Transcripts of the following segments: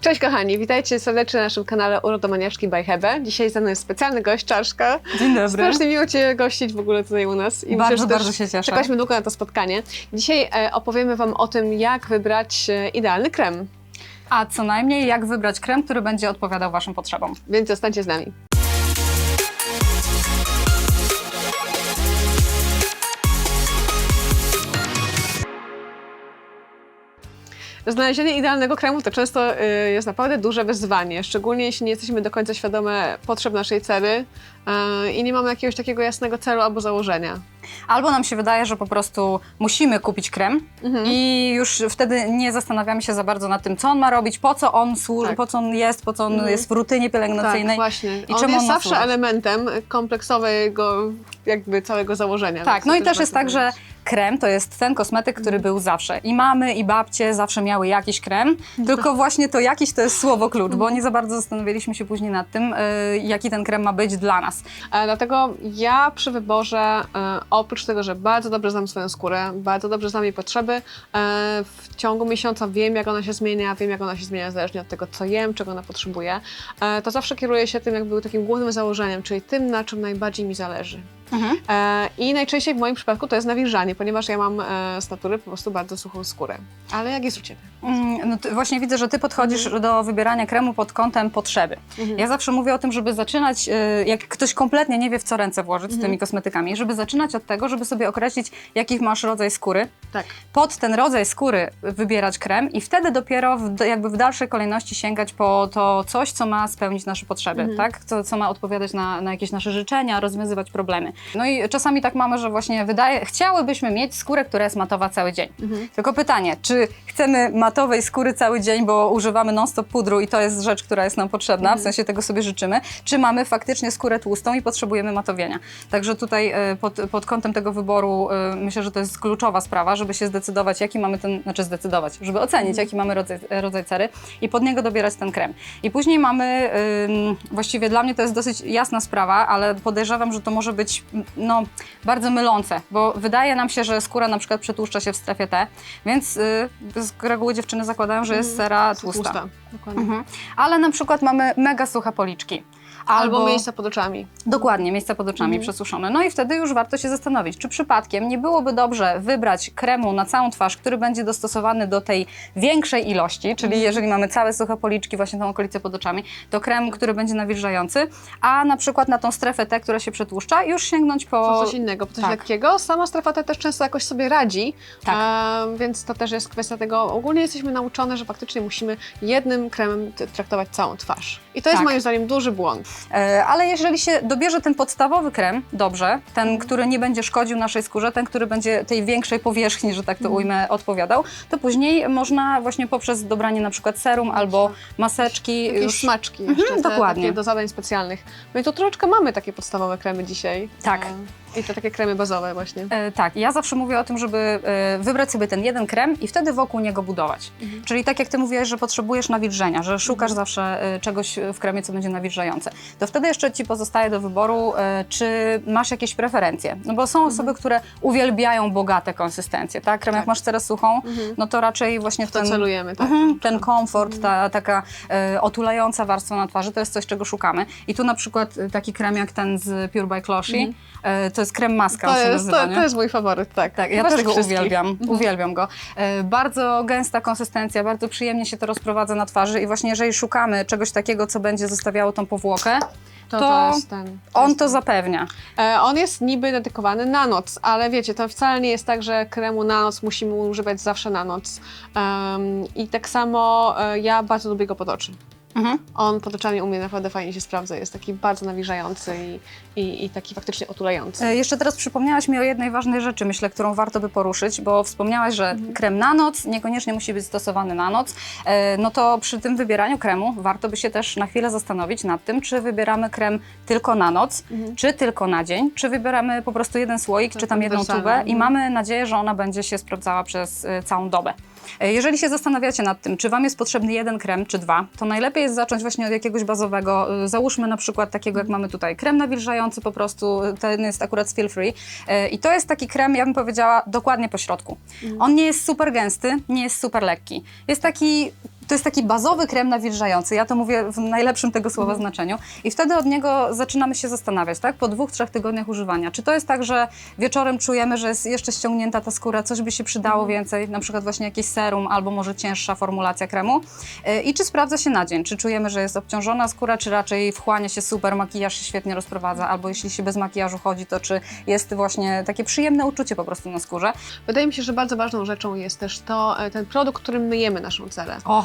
Cześć kochani, witajcie serdecznie na naszym kanale Urodomaniaczki by Hebe. Dzisiaj ze mną jest specjalny gość, Czaszka. Dzień dobry. Strasznie miło Cię gościć w ogóle tutaj u nas. I Bardzo, myślę, bardzo się cieszę. Czekałyśmy długo na to spotkanie. Dzisiaj e, opowiemy Wam o tym, jak wybrać e, idealny krem, A co najmniej jak wybrać krem, który będzie odpowiadał Waszym potrzebom. więc zostańcie z nami. Znalezienie idealnego kremu to często y, jest naprawdę duże wyzwanie, szczególnie jeśli nie jesteśmy do końca świadome potrzeb naszej cery y, i nie mamy jakiegoś takiego jasnego celu albo założenia. Albo nam się wydaje, że po prostu musimy kupić krem Mhm. i już wtedy nie zastanawiamy się za bardzo nad tym, co on ma robić, po co on służy, Tak. po co on jest, po co on Mhm. jest w rutynie pielęgnacyjnej. Tak, właśnie. I On czemu jest on ma zawsze służyć? elementem kompleksowego jakby całego założenia. Tak, no i też jest tak, że. Krem to jest ten kosmetyk, który był zawsze. I mamy, i babcie zawsze miały jakiś krem, tylko właśnie to jakiś to jest słowo klucz, bo nie za bardzo zastanawialiśmy się później nad tym, y, jaki ten krem ma być dla nas. E, Dlatego ja przy wyborze, e, oprócz tego, że bardzo dobrze znam swoją skórę, bardzo dobrze znam jej potrzeby, e, w ciągu miesiąca wiem, jak ona się zmienia, wiem, jak ona się zmienia zależnie od tego, co jem, czego ona potrzebuje, e, to zawsze kieruję się tym jakby takim głównym założeniem, czyli tym, na czym najbardziej mi zależy. E, I najczęściej w moim przypadku to jest nawilżanie, ponieważ ja mam e, z natury po prostu bardzo suchą skórę. Ale jak jest u Ciebie? Mm, No właśnie widzę, że ty podchodzisz do wybierania kremu pod kątem potrzeby. Mhm. Ja zawsze mówię o tym, żeby zaczynać, y, jak ktoś kompletnie nie wie, w co ręce włożyć z tymi kosmetykami, żeby zaczynać od tego, żeby sobie określić, jaki masz rodzaj skóry, Tak. pod ten rodzaj skóry wybierać krem i wtedy dopiero w, jakby w dalszej kolejności sięgać po to coś, co ma spełnić nasze potrzeby, tak? Co, co ma odpowiadać na, na jakieś nasze życzenia, rozwiązywać problemy. No i czasami tak mamy, że właśnie wydaje, chciałybyśmy mieć skórę, która jest matowa cały dzień. Tylko pytanie, czy chcemy matowej skóry cały dzień, bo używamy non-stop pudru i to jest rzecz, która jest nam potrzebna, w sensie tego sobie życzymy, czy mamy faktycznie skórę tłustą i potrzebujemy matowienia. Także tutaj e, pod, pod kątem tego wyboru e, myślę, że to jest kluczowa sprawa, żeby się zdecydować, jaki mamy ten, znaczy zdecydować, żeby ocenić, jaki mamy rodzaj, rodzaj cery i pod niego dobierać ten krem. I później mamy, właściwie dla mnie to jest dosyć jasna sprawa, ale podejrzewam, że to może być no, bardzo mylące, bo wydaje nam się, że skóra na przykład przetłuszcza się w strefie T, więc y, z reguły dziewczyny zakładają, że jest sera tłusta. Dokładnie. Mhm. Ale na przykład mamy mega suche policzki. Albo, miejsca pod oczami. Dokładnie, miejsca pod oczami przesuszone. No i wtedy już warto się zastanowić, czy przypadkiem nie byłoby dobrze wybrać kremu na całą twarz, który będzie dostosowany do tej większej ilości, czyli jeżeli mamy całe suche policzki, właśnie tą okolicę pod oczami, to krem, który będzie nawilżający, a na przykład na tą strefę T, która się przetłuszcza, już sięgnąć po... coś innego, po coś tak. lekkiego. Sama strefa T też często jakoś sobie radzi, Tak. e, więc to też jest kwestia tego, ogólnie jesteśmy nauczone, że faktycznie musimy jednym kremem traktować całą twarz. I to jest Tak. moim zdaniem duży błąd. E, Ale jeżeli się dobierze ten podstawowy krem dobrze, ten, który nie będzie szkodził naszej skórze, ten, który będzie tej większej powierzchni, że tak to ujmę, odpowiadał, to później można właśnie poprzez dobranie na przykład serum albo maseczki Jakieś już... smaczki Mhm, jeszcze, te, dokładnie. takie do zadań specjalnych. My tu troszeczkę mamy takie podstawowe kremy dzisiaj. Tak. E, I to takie kremy bazowe właśnie. E, tak, ja zawsze mówię o tym, żeby e, wybrać sobie ten jeden krem i wtedy wokół niego budować. Czyli tak jak ty mówiłeś, że potrzebujesz nawilżenia, że szukasz zawsze e, czegoś w kremie, co będzie nawilżające, to wtedy jeszcze ci pozostaje do wyboru, e, czy masz jakieś preferencje. No bo są osoby, które uwielbiają bogate konsystencje, tak? Krem jak masz teraz suchą, no to raczej właśnie w To ten... celujemy, tak. Mhm, ten komfort, ta taka e, otulająca warstwa na twarzy, to jest coś, czego szukamy. I tu na przykład e, taki krem jak ten z Pure by Closhi, e, to jest krem maska, To jest, nazywa, to, to jest mój faworyt, tak. Tak, ja też go uwielbiam, uwielbiam go. E, bardzo gęsta konsystencja, bardzo przyjemnie się to rozprowadza na twarzy i właśnie jeżeli szukamy czegoś takiego, co będzie zostawiało tą powłokę, To, to ten. on to zapewnia. E, On jest niby dedykowany na noc, ale wiecie, to wcale nie jest tak, że kremu na noc musimy używać zawsze na noc. Em, I tak samo e, ja bardzo lubię go pod oczy. Mhm. On pod oczami u mnie naprawdę fajnie się sprawdza. Jest taki bardzo nawilżający i, i, i taki faktycznie otulający. E, Jeszcze teraz przypomniałaś mi o jednej ważnej rzeczy, myślę, którą warto by poruszyć, bo wspomniałaś, że krem na noc niekoniecznie musi być stosowany na noc. E, No to przy tym wybieraniu kremu warto by się też na chwilę zastanowić nad tym, czy wybieramy krem tylko na noc, czy tylko na dzień, czy wybieramy po prostu jeden słoik, czy tam jedną tubę i mhm. mamy nadzieję, że ona będzie się sprawdzała przez e, całą dobę. Jeżeli się zastanawiacie nad tym, czy Wam jest potrzebny jeden krem, czy dwa, to najlepiej jest zacząć właśnie od jakiegoś bazowego. Załóżmy na przykład takiego, jak mamy tutaj, krem nawilżający po prostu, ten jest akurat Feel Free. E, I to jest taki krem, ja bym powiedziała, dokładnie po środku. On nie jest super gęsty, nie jest super lekki. Jest taki To jest taki bazowy krem nawilżający. Ja to mówię w najlepszym tego słowa Mhm. znaczeniu. I wtedy od niego zaczynamy się zastanawiać, tak? Po dwóch, trzech tygodniach używania. Czy to jest tak, że wieczorem czujemy, że jest jeszcze ściągnięta ta skóra, coś by się przydało Mhm. więcej, na przykład właśnie jakieś serum albo może cięższa formulacja kremu. Yy, I czy sprawdza się na dzień? Czy czujemy, że jest obciążona skóra, czy raczej wchłania się super, makijaż się świetnie rozprowadza, albo jeśli się bez makijażu chodzi, to czy jest właśnie takie przyjemne uczucie po prostu na skórze? Wydaje mi się, że bardzo ważną rzeczą jest też to, e, ten produkt, którym myjemy naszą cerę. O,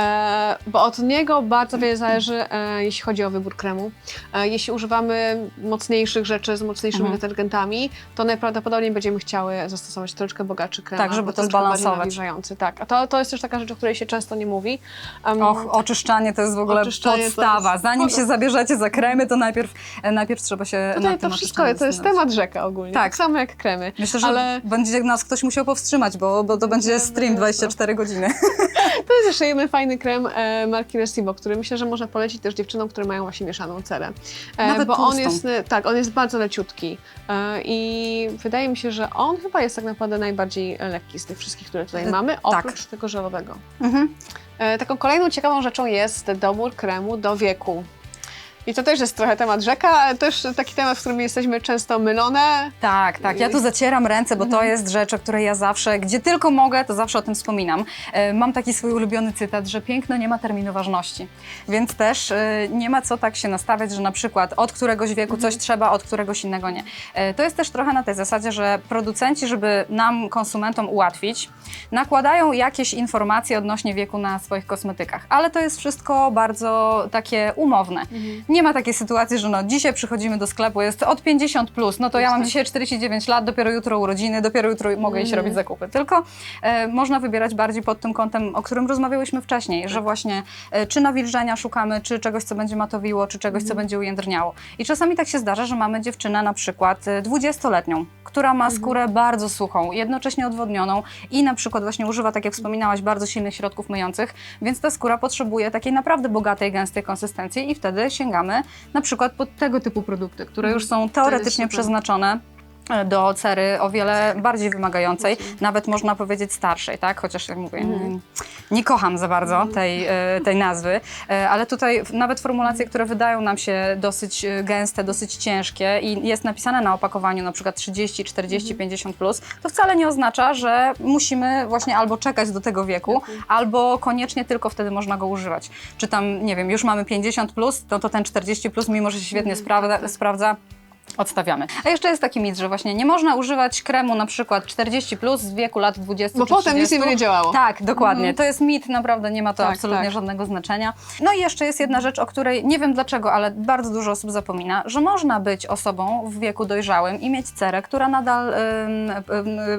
E, bo od niego bardzo wiele zależy, e, jeśli chodzi o wybór kremu. E, jeśli używamy mocniejszych rzeczy z mocniejszymi Mhm. detergentami, to najprawdopodobniej będziemy chciały zastosować troszeczkę bogatszy krem. Tak, żeby to zbalansować. Tak, a to, to jest też taka rzecz, o której się często nie mówi. Em, Och, oczyszczanie to jest w ogóle podstawa. jest- Zanim się zabierzecie za kremy, to najpierw, najpierw trzeba się Tutaj to wszystko, to jest temat rzeka ogólnie, Tak. tak, samo jak kremy. Myślę, że ale- będzie nas ktoś musiał powstrzymać, bo, bo to będzie stream 24 godziny. To jest jeszcze jeden fajny krem e, marki Restivo, który myślę, że można polecić też dziewczynom, które mają właśnie mieszaną cerę. E, Nawet bo on tłustą. jest, e, tak, on jest bardzo leciutki e, i wydaje mi się, że on chyba jest tak naprawdę najbardziej lekki z tych wszystkich, które tutaj E, mamy, tak. oprócz tego żelowego. Mhm. E, taką kolejną ciekawą rzeczą jest dobór kremu do wieku. I to też jest trochę temat rzeka, ale też taki temat, w którym jesteśmy często mylone. Tak, tak. Ja tu zacieram ręce, bo Mhm. to jest rzecz, o której ja zawsze, gdzie tylko mogę, to zawsze o tym wspominam. E, Mam taki swój ulubiony cytat, że piękno nie ma terminu ważności. Więc też e, nie ma co tak się nastawiać, że na przykład od któregoś wieku coś trzeba, od któregoś innego nie. E, To jest też trochę na tej zasadzie, że producenci, żeby nam, konsumentom ułatwić, nakładają jakieś informacje odnośnie wieku na swoich kosmetykach. Ale to jest wszystko bardzo takie umowne. Nie ma takiej sytuacji, że no dzisiaj przychodzimy do sklepu, jest od 50 plus, no to ja mam tak. dzisiaj 49 lat, dopiero jutro urodziny, dopiero jutro mogę iść Mhm. robić zakupy. Tylko e, można wybierać bardziej pod tym kątem, o którym rozmawiałyśmy wcześniej, że właśnie e, czy nawilżenia szukamy, czy czegoś, co będzie matowiło, czy czegoś, co będzie ujędrniało. I czasami tak się zdarza, że mamy dziewczynę na przykład e, 20-letnią, która ma skórę bardzo suchą, jednocześnie odwodnioną i na przykład właśnie używa, tak jak wspominałaś, bardzo silnych środków myjących, więc ta skóra potrzebuje takiej naprawdę bogatej, gęstej konsystencji i wtedy sięgamy na przykład pod tego typu produkty, które już są teoretycznie przeznaczone do cery o wiele bardziej wymagającej, nawet można powiedzieć starszej, tak? Chociaż jak mówię, nie, nie kocham za bardzo tej, e, tej nazwy, e, ale tutaj nawet formulacje, które wydają nam się dosyć e, gęste, dosyć ciężkie i jest napisane na opakowaniu na przykład 30, 40, 50 plus, to wcale nie oznacza, że musimy właśnie albo czekać do tego wieku, albo koniecznie tylko wtedy można go używać. Czy tam, nie wiem, już mamy 50 plus, no to ten 40 plus, mimo że się świetnie sprawdza, sprawdza Odstawiamy. A jeszcze jest taki mit, że właśnie nie można używać kremu na przykład 40 plus w wieku lat 20 Bo czy potem nic 30. nie będzie działało. Tak, dokładnie. To jest mit, naprawdę nie ma to Tak, absolutnie tak. żadnego znaczenia. No i jeszcze jest jedna rzecz, o której nie wiem dlaczego, ale bardzo dużo osób zapomina, że można być osobą w wieku dojrzałym i mieć cerę, która nadal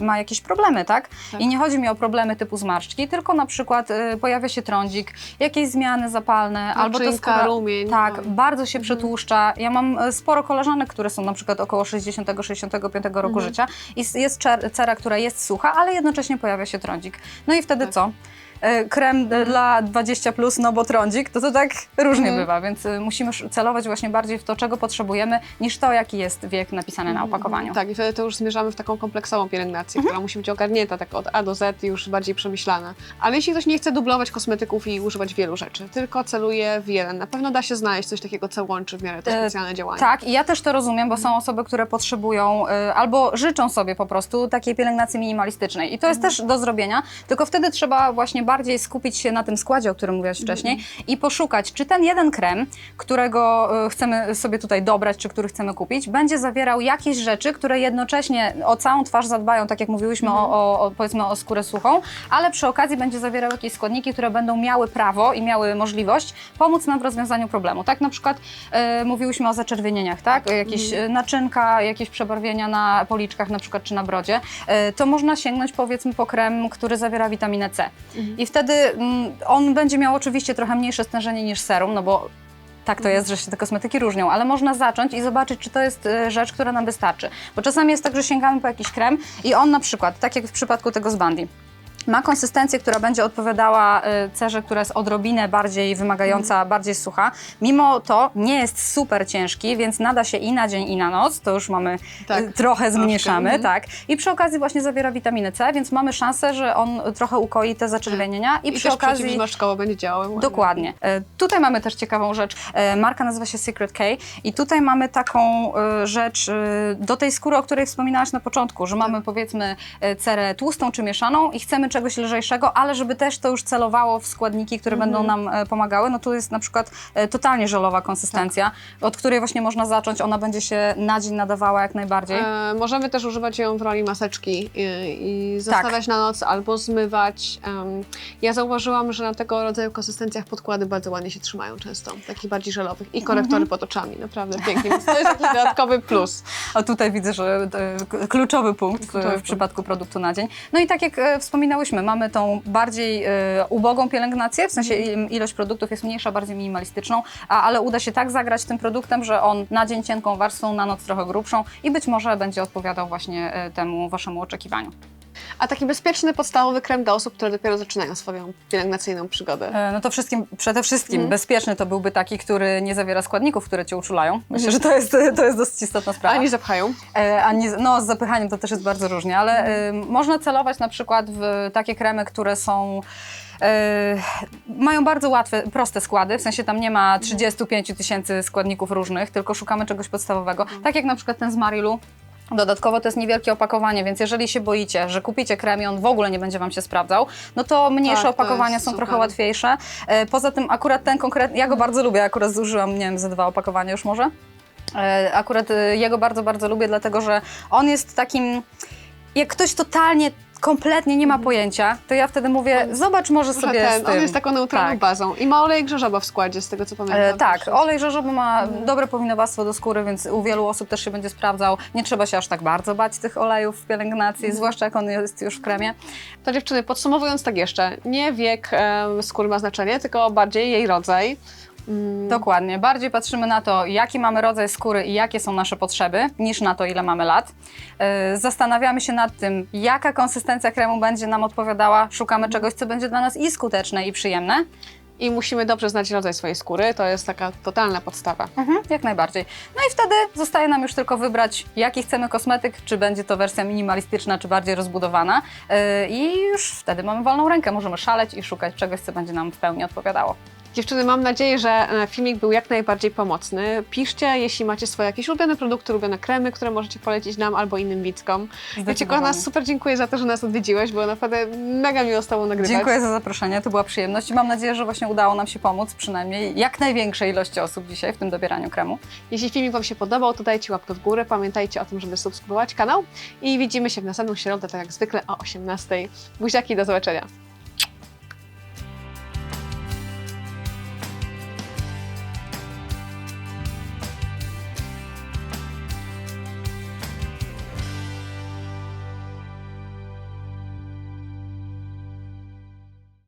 ma jakieś problemy, tak? Tak. I nie chodzi mi o problemy typu zmarszczki, tylko na przykład y, pojawia się trądzik, jakieś zmiany zapalne, albo to Naczynka, skóra... rumień, Tak, no. bardzo się przetłuszcza. Ja mam e, sporo koleżanek, które są na przykład około 60-65 roku życia i jest cera, która jest sucha, ale jednocześnie pojawia się trądzik. No i wtedy Tak. co? E, Krem dla 20 plus, no bo trądzik, to to tak różnie Mhm. bywa, więc e, musimy celować właśnie bardziej w to, czego potrzebujemy, niż to, jaki jest wiek napisany na opakowaniu. Tak, i wtedy to już zmierzamy w taką kompleksową pielęgnację, która musi być ogarnięta tak od A do Z i już bardziej przemyślana. Ale jeśli ktoś nie chce dublować kosmetyków i używać wielu rzeczy, tylko celuje w jeden, na pewno da się znaleźć coś takiego, co łączy w miarę te E, specjalne działania. Tak, i ja też to rozumiem, bo są osoby, które potrzebują y, albo życzą sobie po prostu takiej pielęgnacji minimalistycznej. I to jest też do zrobienia, tylko wtedy trzeba właśnie bardziej skupić się na tym składzie, o którym mówiłaś wcześniej i poszukać, czy ten jeden krem, którego y, chcemy sobie tutaj dobrać, czy który chcemy kupić, będzie zawierał jakieś rzeczy, które jednocześnie o całą twarz zadbają, tak jak mówiłyśmy o, o, o, powiedzmy o skórę suchą, ale przy okazji będzie zawierał jakieś składniki, które będą miały prawo i miały możliwość pomóc nam w rozwiązaniu problemu. Tak na przykład e, mówiłyśmy o zaczerwienieniach, tak? Jakieś e, naczynka, jakieś przebarwienia na policzkach na przykład, czy na brodzie. E, to można sięgnąć powiedzmy po krem, który zawiera witaminę C. I wtedy mm, on będzie miał oczywiście trochę mniejsze stężenie niż serum, no bo tak to jest, że się te kosmetyki różnią, ale można zacząć i zobaczyć, czy to jest e, rzecz, która nam wystarczy. Bo czasami jest tak, że sięgamy po jakiś krem i on na przykład, tak jak w przypadku tego z Bandi, ma konsystencję, która będzie odpowiadała y, cerze, która jest odrobinę bardziej wymagająca, Mhm. bardziej sucha. Mimo to nie jest super ciężki, więc nada się i na dzień, i na noc. To już mamy Tak, y, trochę zmniejszamy, mhm. tak. I przy okazji właśnie zawiera witaminę C, więc mamy szansę, że on trochę ukoi te zaczerwienienia i, I, przy okazji przeciwzmarszczkowo będzie działał. ładnie. Dokładnie. E, Tutaj mamy też ciekawą rzecz. E, Marka nazywa się Secret K i tutaj mamy taką e, rzecz do tej skóry, o której wspominałaś na początku, że mamy powiedzmy cerę tłustą czy mieszaną i chcemy czegoś lżejszego, ale żeby też to już celowało w składniki, które będą nam e, pomagały. No tu jest na przykład e, totalnie żelowa konsystencja, od której właśnie można zacząć. Ona będzie się na dzień nadawała jak najbardziej. E, możemy też używać ją w roli maseczki i, i zostawiać na noc albo zmywać. Em, ja zauważyłam, że na tego rodzaju konsystencjach podkłady bardzo ładnie się trzymają często, takich bardziej żelowych i korektory pod oczami, naprawdę pięknie. Więc to jest taki dodatkowy plus. A tutaj widzę, że e, k- kluczowy punkt w, Kluczowy w punkt. przypadku produktu na dzień. No i tak jak e, wspominałyśmy, mamy tą bardziej e, ubogą pielęgnację, w sensie ilość produktów jest mniejsza, bardziej minimalistyczną, a, ale uda się tak zagrać tym produktem, że on na dzień cienką warstwą, na noc trochę grubszą i być może będzie odpowiadał właśnie e, temu waszemu oczekiwaniu. A taki bezpieczny, podstawowy krem dla osób, które dopiero zaczynają swoją pielęgnacyjną przygodę. E, No to wszystkim, przede wszystkim Mhm. bezpieczny to byłby taki, który nie zawiera składników, które cię uczulają. Myślę, że to jest, to jest dosyć istotna sprawa. A nie zapchają. E, A nie, no, z zapychaniem to też jest bardzo różnie, ale e, można celować na przykład w takie kremy, które są. e, mają bardzo łatwe, proste składy, w sensie tam nie ma 35 tysięcy składników różnych, tylko szukamy czegoś podstawowego. Tak jak na przykład ten z Marilu. Dodatkowo to jest niewielkie opakowanie, więc jeżeli się boicie, że kupicie krem i on w ogóle nie będzie Wam się sprawdzał, no to mniejsze Tak, to opakowania jest są super. trochę łatwiejsze. E, Poza tym akurat ten konkretny, ja go bardzo lubię, akurat zużyłam, nie wiem, ze dwa opakowania już może. E, Akurat e, jego bardzo, bardzo lubię, dlatego że on jest takim. Jak ktoś totalnie, kompletnie nie ma pojęcia, to ja wtedy mówię, zobacz może Że sobie z ten, tym. on jest taką neutralną Tak. bazą i ma olej grzyżoba w składzie, z tego co pamiętam. E, tak, olej rzeżowy ma Mhm. dobre powinowactwo do skóry, więc u wielu osób też się będzie sprawdzał. Nie trzeba się aż tak bardzo bać tych olejów w pielęgnacji, Mhm. zwłaszcza jak on jest już w kremie. To dziewczyny, podsumowując tak jeszcze, nie wiek em, skóry ma znaczenie, tylko bardziej jej rodzaj. Mm, Dokładnie. Bardziej patrzymy na to, jaki mamy rodzaj skóry i jakie są nasze potrzeby, niż na to, ile mamy lat. Yy, Zastanawiamy się nad tym, jaka konsystencja kremu będzie nam odpowiadała. Szukamy czegoś, co będzie dla nas i skuteczne, i przyjemne. I musimy dobrze znać rodzaj swojej skóry, to jest taka totalna podstawa. Mhm, jak najbardziej. No i wtedy zostaje nam już tylko wybrać, jaki chcemy kosmetyk, czy będzie to wersja minimalistyczna, czy bardziej rozbudowana. Yy, I już wtedy mamy wolną rękę. Możemy szaleć i szukać czegoś, co będzie nam w pełni odpowiadało. Dziewczyny, mam nadzieję, że e, filmik był jak najbardziej pomocny. Piszcie, jeśli macie swoje jakieś ulubione produkty, ulubione kremy, które możecie polecić nam albo innym widzkom. Ja Ci, kochana, super dziękuję za to, że nas odwiedziłeś, było naprawdę mega miło z Tobą nagrywać. Dziękuję za zaproszenie, to była przyjemność i mam nadzieję, że właśnie udało nam się pomóc przynajmniej jak największej ilości osób dzisiaj w tym dobieraniu kremu. Jeśli filmik Wam się podobał, to dajcie łapkę w górę. Pamiętajcie o tym, żeby subskrybować kanał i widzimy się w następną środę, tak jak zwykle o 18:00. Buziaki, do zobaczenia.